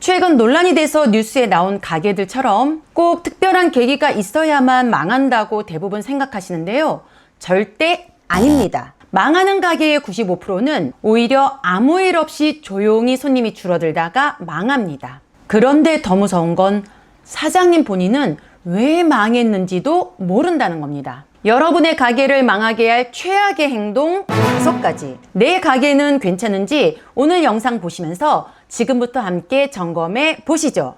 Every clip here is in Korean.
최근 논란이 돼서 뉴스에 나온 가게들처럼 꼭 특별한 계기가 있어야만 망한다고 대부분 생각하시는데요. 절대 아닙니다. 망하는 가게의 95%는 오히려 아무 일 없이 조용히 손님이 줄어들다가 망합니다. 그런데 더 무서운 건 사장님 본인은 왜 망했는지도 모른다는 겁니다. 여러분의 가게를 망하게 할 최악의 행동 다섯 가지. 내 가게는 괜찮은지 오늘 영상 보시면서 지금부터 함께 점검해 보시죠.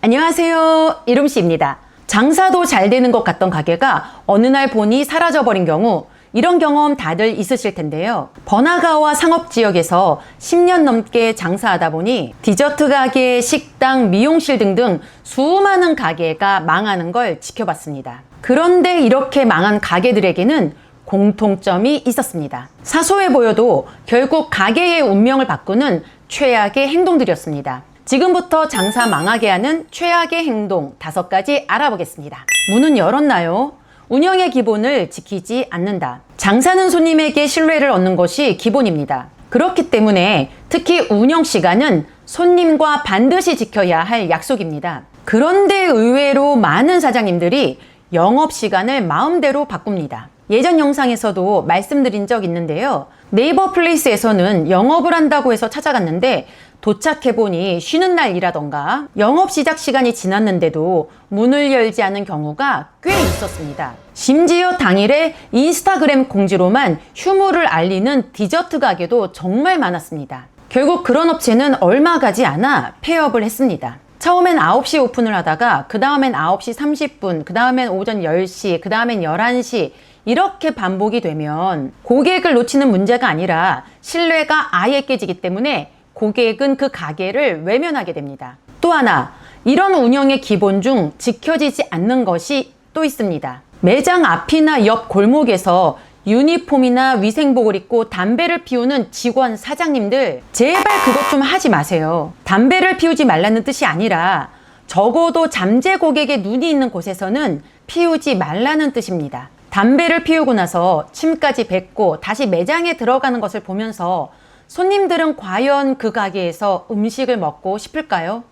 안녕하세요. 이름씨입니다. 장사도 잘 되는 것 같던 가게가 어느 날 보니 사라져버린 경우 이런 경험 다들 있으실 텐데요. 번화가와 상업 지역에서 10년 넘게 장사하다 보니 디저트 가게, 식당, 미용실 등등 수많은 가게가 망하는 걸 지켜봤습니다. 그런데 이렇게 망한 가게들에게는 공통점이 있었습니다. 사소해 보여도 결국 가게의 운명을 바꾸는 최악의 행동들이었습니다. 지금부터 장사 망하게 하는 최악의 행동 다섯 가지 알아보겠습니다. 문은 열었나요? 운영의 기본을 지키지 않는다. 장사는 손님에게 신뢰를 얻는 것이 기본입니다. 그렇기 때문에 특히 운영 시간은 손님과 반드시 지켜야 할 약속입니다. 그런데 의외로 많은 사장님들이 영업 시간을 마음대로 바꿉니다. 예전 영상에서도 말씀드린 적 있는데요. 네이버 플레이스에서는 영업을 한다고 해서 찾아갔는데 도착해보니 쉬는 날이라던가 영업 시작 시간이 지났는데도 문을 열지 않은 경우가 꽤 있었습니다. 심지어 당일에 인스타그램 공지로만 휴무를 알리는 디저트 가게도 정말 많았습니다. 결국 그런 업체는 얼마 가지 않아 폐업을 했습니다. 처음엔 9시 오픈을 하다가 그 다음엔 9시 30분, 그 다음엔 오전 10시, 그 다음엔 11시 이렇게 반복이 되면 고객을 놓치는 문제가 아니라 신뢰가 아예 깨지기 때문에 고객은 그 가게를 외면하게 됩니다. 또 하나, 이런 운영의 기본 중 지켜지지 않는 것이 또 있습니다. 매장 앞이나 옆 골목에서 유니폼이나 위생복을 입고 담배를 피우는 직원 사장님들, 제발 그것 좀 하지 마세요. 담배를 피우지 말라는 뜻이 아니라 적어도 잠재 고객의 눈이 있는 곳에서는 피우지 말라는 뜻입니다. 담배를 피우고 나서 침까지 뱉고 다시 매장에 들어가는 것을 보면서 손님들은 과연 그 가게에서 음식을 먹고 싶을까요?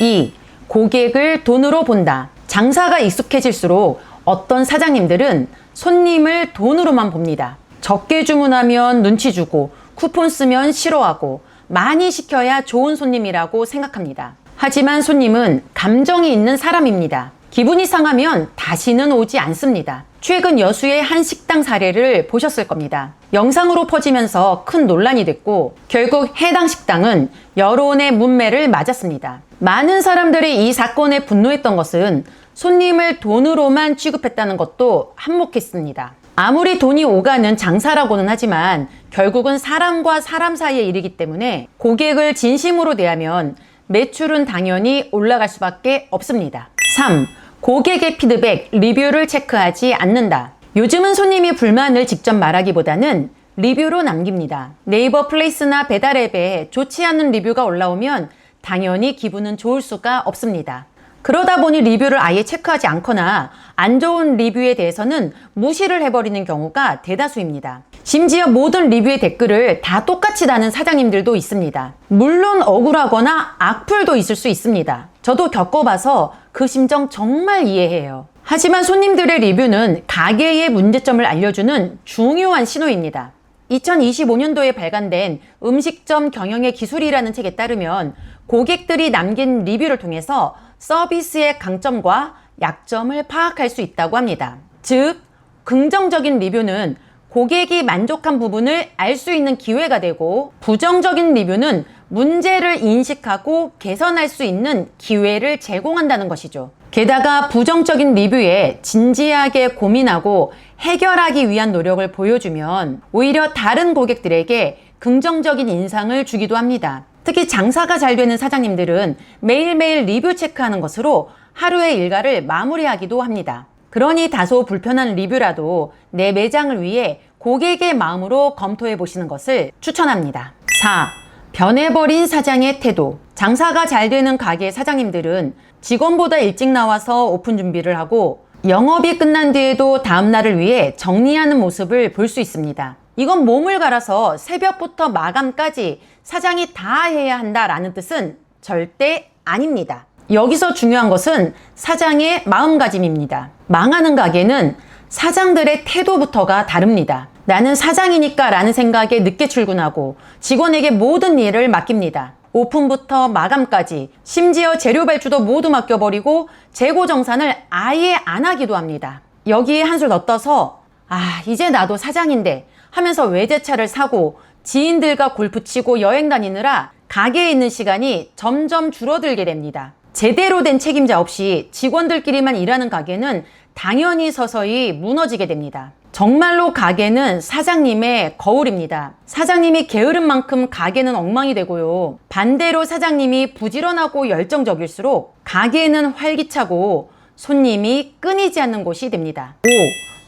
2. 고객을 돈으로 본다. 장사가 익숙해질수록 어떤 사장님들은 손님을 돈으로만 봅니다. 적게 주문하면 눈치 주고 쿠폰 쓰면 싫어하고 많이 시켜야 좋은 손님이라고 생각합니다. 하지만 손님은 감정이 있는 사람입니다. 기분이 상하면 다시는 오지 않습니다. 최근 여수의 한 식당 사례를 보셨을 겁니다. 영상으로 퍼지면서 큰 논란이 됐고 결국 해당 식당은 여론의 문매를 맞았습니다. 많은 사람들이 이 사건에 분노했던 것은 손님을 돈으로만 취급했다는 것도 한몫했습니다. 아무리 돈이 오가는 장사라고는 하지만 결국은 사람과 사람 사이의 일이기 때문에 고객을 진심으로 대하면 매출은 당연히 올라갈 수밖에 없습니다. 3. 고객의 피드백, 리뷰를 체크하지 않는다. 요즘은 손님이 불만을 직접 말하기보다는 리뷰로 남깁니다. 네이버 플레이스나 배달 앱에 좋지 않은 리뷰가 올라오면 당연히 기분은 좋을 수가 없습니다. 그러다 보니 리뷰를 아예 체크하지 않거나 안 좋은 리뷰에 대해서는 무시를 해버리는 경우가 대다수입니다. 심지어 모든 리뷰의 댓글을 다 똑같이 다는 사장님들도 있습니다. 물론 억울하거나 악플도 있을 수 있습니다. 저도 겪어봐서 그 심정 정말 이해해요. 하지만 손님들의 리뷰는 가게의 문제점을 알려주는 중요한 신호입니다. 2025년도에 발간된 음식점 경영의 기술이라는 책에 따르면 고객들이 남긴 리뷰를 통해서 서비스의 강점과 약점을 파악할 수 있다고 합니다. 즉, 긍정적인 리뷰는 고객이 만족한 부분을 알 수 있는 기회가 되고 부정적인 리뷰는 문제를 인식하고 개선할 수 있는 기회를 제공한다는 것이죠. 게다가 부정적인 리뷰에 진지하게 고민하고 해결하기 위한 노력을 보여주면 오히려 다른 고객들에게 긍정적인 인상을 주기도 합니다. 특히 장사가 잘 되는 사장님들은 매일매일 리뷰 체크하는 것으로 하루의 일과를 마무리하기도 합니다. 그러니 다소 불편한 리뷰라도 내 매장을 위해 고객의 마음으로 검토해 보시는 것을 추천합니다. 4. 변해버린 사장의 태도. 장사가 잘 되는 가게 사장님들은 직원보다 일찍 나와서 오픈 준비를 하고 영업이 끝난 뒤에도 다음 날을 위해 정리하는 모습을 볼 수 있습니다. 이건 몸을 갈아서 새벽부터 마감까지 사장이 다 해야 한다라는 뜻은 절대 아닙니다. 여기서 중요한 것은 사장의 마음가짐입니다. 망하는 가게는 사장들의 태도부터가 다릅니다. 나는 사장이니까 라는 생각에 늦게 출근하고 직원에게 모든 일을 맡깁니다. 오픈부터 마감까지 심지어 재료 발주도 모두 맡겨버리고 재고 정산을 아예 안 하기도 합니다. 여기에 한술 더 떠서 아 이제 나도 사장인데 하면서 외제차를 사고 지인들과 골프 치고 여행 다니느라 가게에 있는 시간이 점점 줄어들게 됩니다. 제대로 된 책임자 없이 직원들끼리만 일하는 가게는 당연히 서서히 무너지게 됩니다. 정말로 가게는 사장님의 거울입니다. 사장님이 게으른 만큼 가게는 엉망이 되고요. 반대로 사장님이 부지런하고 열정적일수록 가게는 활기차고 손님이 끊이지 않는 곳이 됩니다. 5.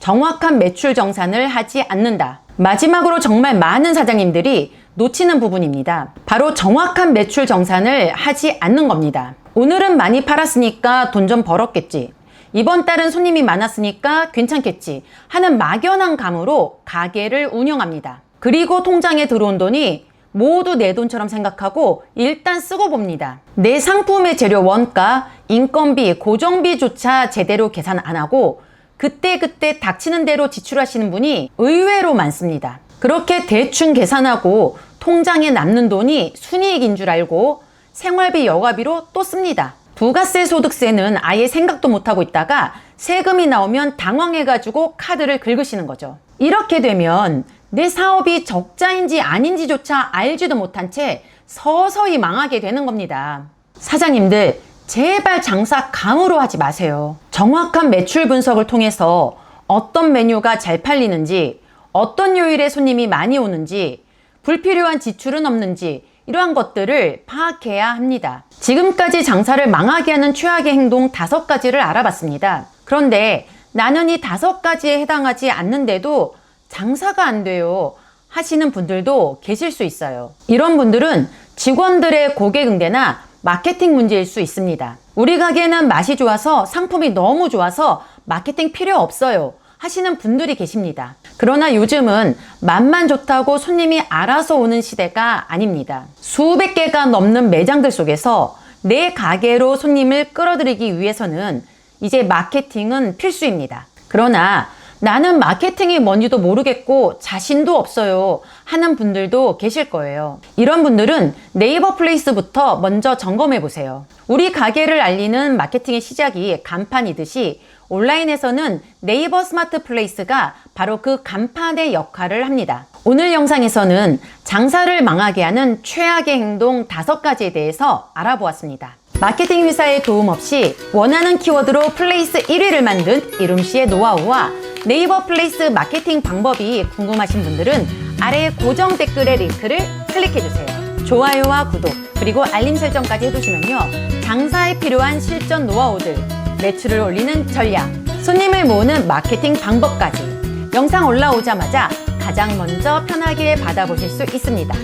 정확한 매출 정산을 하지 않는다. 마지막으로 정말 많은 사장님들이 놓치는 부분입니다. 바로 정확한 매출 정산을 하지 않는 겁니다. 오늘은 많이 팔았으니까 돈 좀 벌었겠지. 이번 달은 손님이 많았으니까 괜찮겠지 하는 막연한 감으로 가게를 운영합니다. 그리고 통장에 들어온 돈이 모두 내 돈처럼 생각하고 일단 쓰고 봅니다. 내 상품의 재료 원가, 인건비, 고정비조차 제대로 계산 안 하고 그때그때 닥치는 대로 지출하시는 분이 의외로 많습니다. 그렇게 대충 계산하고 통장에 남는 돈이 순이익인 줄 알고 생활비, 여가비로 또 씁니다. 부가세 소득세는 아예 생각도 못하고 있다가 세금이 나오면 당황해가지고 카드를 긁으시는 거죠. 이렇게 되면 내 사업이 적자인지 아닌지조차 알지도 못한 채 서서히 망하게 되는 겁니다. 사장님들, 제발 장사 감으로 하지 마세요. 정확한 매출 분석을 통해서 어떤 메뉴가 잘 팔리는지, 어떤 요일에 손님이 많이 오는지, 불필요한 지출은 없는지, 이러한 것들을 파악해야 합니다. 지금까지 장사를 망하게 하는 최악의 행동 다섯 가지를 알아봤습니다. 그런데 나는 이 다섯 가지에 해당하지 않는데도 장사가 안 돼요. 하시는 분들도 계실 수 있어요. 이런 분들은 직원들의 고객 응대나 마케팅 문제일 수 있습니다. 우리 가게는 맛이 좋아서 상품이 너무 좋아서 마케팅 필요 없어요. 하시는 분들이 계십니다. 그러나 요즘은 맛만 좋다고 손님이 알아서 오는 시대가 아닙니다. 수백 개가 넘는 매장들 속에서 내 가게로 손님을 끌어들이기 위해서는 이제 마케팅은 필수입니다. 그러나 나는 마케팅이 뭔지도 모르겠고 자신도 없어요 하는 분들도 계실 거예요. 이런 분들은 네이버 플레이스부터 먼저 점검해 보세요. 우리 가게를 알리는 마케팅의 시작이 간판이듯이 온라인에서는 네이버 스마트 플레이스가 바로 그 간판의 역할을 합니다. 오늘 영상에서는 장사를 망하게 하는 최악의 행동 다섯 가지에 대해서 알아보았습니다. 마케팅 회사의 도움 없이 원하는 키워드로 플레이스 1위를 만든 이름씨의 노하우와 네이버 플레이스 마케팅 방법이 궁금하신 분들은 아래 고정 댓글의 링크를 클릭해주세요. 좋아요와 구독, 그리고 알림 설정까지 해두시면요. 장사에 필요한 실전 노하우들, 매출을 올리는 전략, 손님을 모으는 마케팅 방법까지 영상 올라오자마자 가장 먼저 편하게 받아보실 수 있습니다.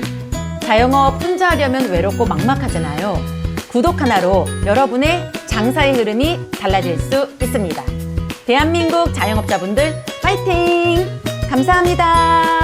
자영업 혼자 하려면 외롭고 막막하잖아요. 구독 하나로 여러분의 장사의 흐름이 달라질 수 있습니다. 대한민국 자영업자분들 파이팅! 감사합니다.